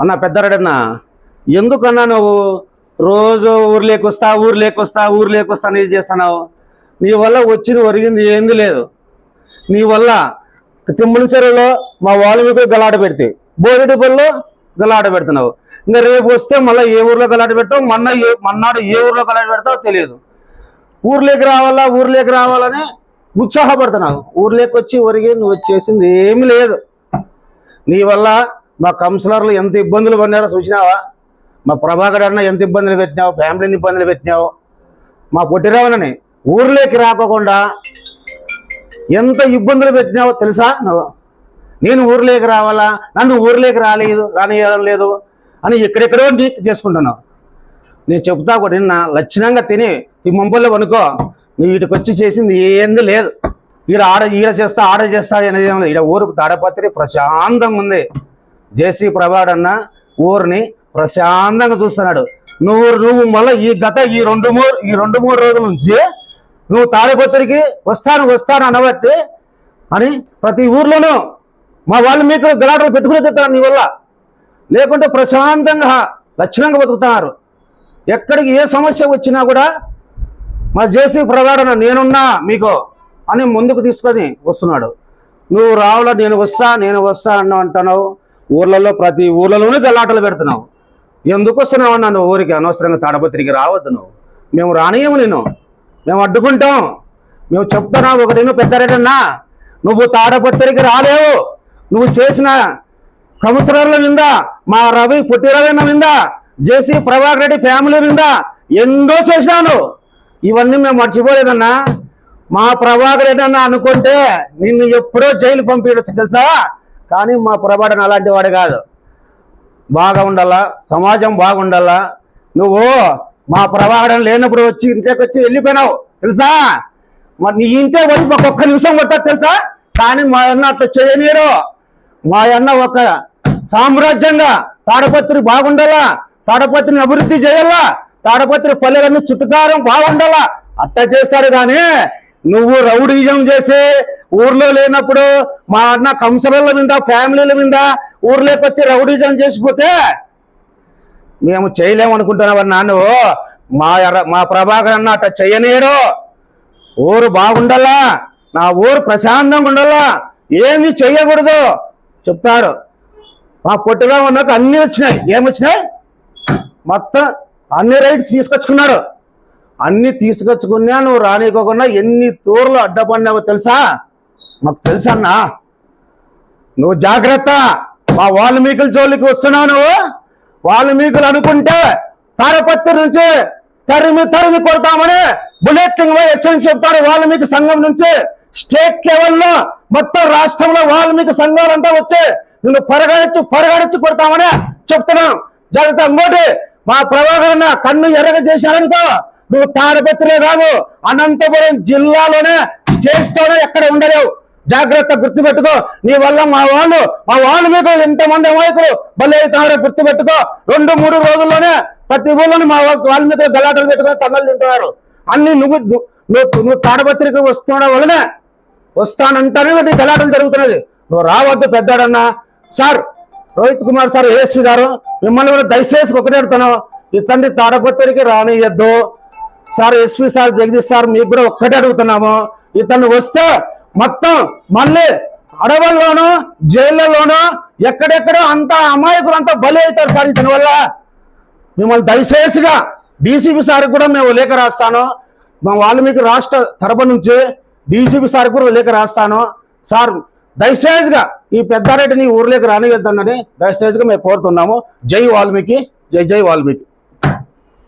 అన్న పెద్దారెడ్డన్న ఎందుకన్నా నువ్వు రోజు ఊర్లోకి వస్తా ఊర్లోకి వస్తా ఊర్లోకి వస్తా అని చేస్తున్నావు? నీ వల్ల వచ్చింది ఒరిగింది ఏంది లేదు. నీ వల్ల తిమ్మల చెరువులో మా వాల్మీకి గలాట పెడితే బోరెడ్డిపల్లిలో గలాట పెడుతున్నావు. ఇంకా రేపు వస్తే మళ్ళీ ఏ ఊర్లో గలాట పెట్టావు మొన్న ఏ మన్నాడు ఏ ఊర్లో గలాట పెడతావు తెలియదు. ఊర్లోకి రావాలా ఊర్లోకి రావాలని ఉత్సాహపడుతున్నావు. ఊర్లోకి వచ్చి ఒరిగి నువ్వు చేసింది ఏమీ లేదు. నీ వల్ల మా కౌన్సిలర్లు ఎంత ఇబ్బందులు పడినారో చూసినావా? మా ప్రభాకర్ అన్న ఎంత ఇబ్బందులు పెట్టినావు? ఫ్యామిలీని ఇబ్బందులు పెట్టినావు? మా పొట్టిరావనని ఊర్లోకి రాకోకుండా ఎంత ఇబ్బందులు పెట్టినావో తెలుసా? నువ్వు. నేను ఊర్లోకి రావాలా? నన్ను ఊర్లోకి రాలేదు రానియడం లేదు అని ఎక్కడెక్కడో నీకు చేసుకుంటున్నావు. నేను చెప్తా కూడా నిన్న లక్షణంగా తిని ఈ ముంపల్లో వనుకో నీ వీటికి వచ్చి చేసింది ఏంది లేదు. ఈడ ఆడ ఈడ చేస్తా ఆడ చేస్తా అనేది ఏం ఈడ ఊరుకు తాడపత్రి ప్రశాంతంగా ఉంది. జేసీ ప్రభాడ్ అన్న ఊరిని ప్రశాంతంగా చూస్తున్నాడు. నువ్వు నువ్వు మళ్ళీ ఈ గత ఈ రెండు మూడు ఈ రెండు మూడు రోజుల నుంచి నువ్వు తాడిపత్రికి వస్తాను వస్తాను అనబట్టి అని ప్రతి ఊర్లోనూ మా వాళ్ళు మీకు గలాటలు పెట్టుకుని తింటారు నీ వల్ల. లేకుంటే ప్రశాంతంగా లక్షణంగా బతుకుతున్నారు. ఎక్కడికి ఏ సమస్య వచ్చినా కూడా మా జేసీ ప్రగాడన నేనున్నా మీకు అని ముందుకు తీసుకొని వస్తున్నాడు. నువ్వు రావులా నేను వస్తా నేను వస్తా అన్న అంటున్నావు. ఊర్లలో ప్రతి ఊర్లలోనే గల్లాటలు పెడుతున్నావు. ఎందుకు వస్తున్నావు నన్ను? ఊరికి అనవసరంగా తాడపత్రికి రావద్దు నువ్వు. మేము రానియము నేను మేము అడ్డుకుంటాం. మేము చెప్తున్నావు ఒకటి నువ్వు నువ్వు తాడపత్రికి రాలేవు. నువ్వు చేసిన కౌన్సిలర్ల మీద మా రవి పుట్టిరవైన మీద జేసీ ప్రభాకర్ రెడ్డి ఫ్యామిలీ మీద ఎన్నో చేశాను ఇవన్నీ మేము మర్చిపోలేదన్నా. మా ప్రభాకర్ రెడ్డి అన్న అనుకుంటే నిన్ను ఎప్పుడో జైలు పంపించచ్చు తెలుసా? కానీ మా పొరపాటున అలాంటి వాడు కాదు. బాగా ఉండాలా సమాజం బాగుండాలా? నువ్వు మా ప్రభాకరం లేనప్పుడు వచ్చి ఇంటికి వచ్చి వెళ్ళిపోయినావు తెలుసా? మరి నీ ఇంటే వచ్చి మాకు ఒక్క నిమిషం కొట్టదు తెలుసా? కానీ మా అన్న అట్లా చేయనీయరు మా అన్న ఒక సామ్రాజ్యంగా తాడపత్రి బాగుండాలా? తాడపత్రిని అభివృద్ధి చేయాలా? తాడపత్రి పల్లెలన్నీ చుట్టుకారం బాగుండాలా? అట్ట చేస్తాడు కానీ నువ్వు రౌడీజం చేసి ఊర్లో లేనప్పుడు మా అన్న కంసల మీద ఫ్యామిలీల మీద ఊర్లోకి వచ్చి రౌడీజం చేసిపోతే మేము చేయలేమనుకుంటున్నావన్నా నువ్వు. మా మా ప్రభాకర్ అన్న అట్ట చెయ్యనేరు ఊరు బాగుండాలా? నా ఊరు ప్రశాంతంగా ఉండాలా? ఏమి చెయ్యకూడదు చెప్తారు మా పొట్టుగా ఉన్నాక అన్నీ వచ్చినాయి. ఏమి వచ్చినాయి మొత్తం అన్ని రైట్స్ తీసుకొచ్చుకున్నారు అన్ని తీసుకొచ్చుకున్నా నువ్వు రానికోకుండా ఎన్ని తూర్లు అడ్డపడినావో తెలుసా? మాకు తెలుసన్నా నువ్వు జాగ్రత్త. మా వాల్మీకుల జోలికి వస్తున్నావు నువ్వు. వాల్మీకులు అనుకుంటే తారపత్రి నుంచి తరిమి తరిమి కొడతామని బుల్లెట్ హెచ్చరించి చెప్తారు వాల్మీకి సంఘం నుంచి. స్టేట్ లెవెల్లో మొత్తం రాష్ట్రంలో వాల్మీకి సంఘాలంతా వచ్చి నిన్ను పరగడచ్చు పరగడచ్చు కొడతామని చెప్తున్నాను. జాగ్రత్త. ఇంకోటి మా ప్రభాకరన్న కన్ను ఎర్రగ చేశారనుకో నువ్వు తాడపత్రులే కాదు అనంతపురం జిల్లాలోనే స్టేట్స్తోనే ఎక్కడ ఉండలేవు. జాగ్రత్త గుర్తుపెట్టుకో. నీ వల్ల మా వాళ్ళు మా వాళ్ళు మీకు ఎంతమంది అమాయకులు. బలి అవుతారో గుర్తుపెట్టుకో. రెండు మూడు రోజుల్లోనే ప్రతి ఊళ్ళోని మా వాళ్ళ మీద గలాటలు పెట్టుకొని తమ్మలు తింటున్నారు. అన్ని నువ్వు నువ్వు నువ్వు తాడపత్రిక వస్తుండడం వల్లనే వస్తానంటానే నీ గలాటలు జరుగుతున్నది. నువ్వు రావద్దు పెద్దాడన్నా. Sir Rohit Kumar sir ASV గారు మిమ్మల్ని కూడా దయచేసి ఒకటే అడుగుతున్నావు తండ్రి తాడపత్రికి రానియద్దు. Sir SV sir Jagadish sir మీకు కూడా ఒక్కటే అడుగుతున్నాము. ఇతను వస్తే మొత్తం మళ్ళీ అడవుల్లోనూ జైళ్ళలోనూ ఎక్కడెక్కడో అంత అమాయకులు అంతా బలి అవుతారు సార్ ఇతని వల్ల. మిమ్మల్ని దయచేసిగా డీసీపీ సార్కి కూడా మేము లేఖ రాస్తాను. మా వాల్మీకి రాష్ట్ర తరపు నుంచి డీసీపీ సార్ కూడా లేఖ రాస్తాను. సార్ దయచేసిగా ఈ పెద్దారెడ్డిని ఊర్లోకి రానియొద్దన్నని దయచేసిగా మేము కోరుతున్నాము. జై వాల్మీకి జై జై వాల్మీకి.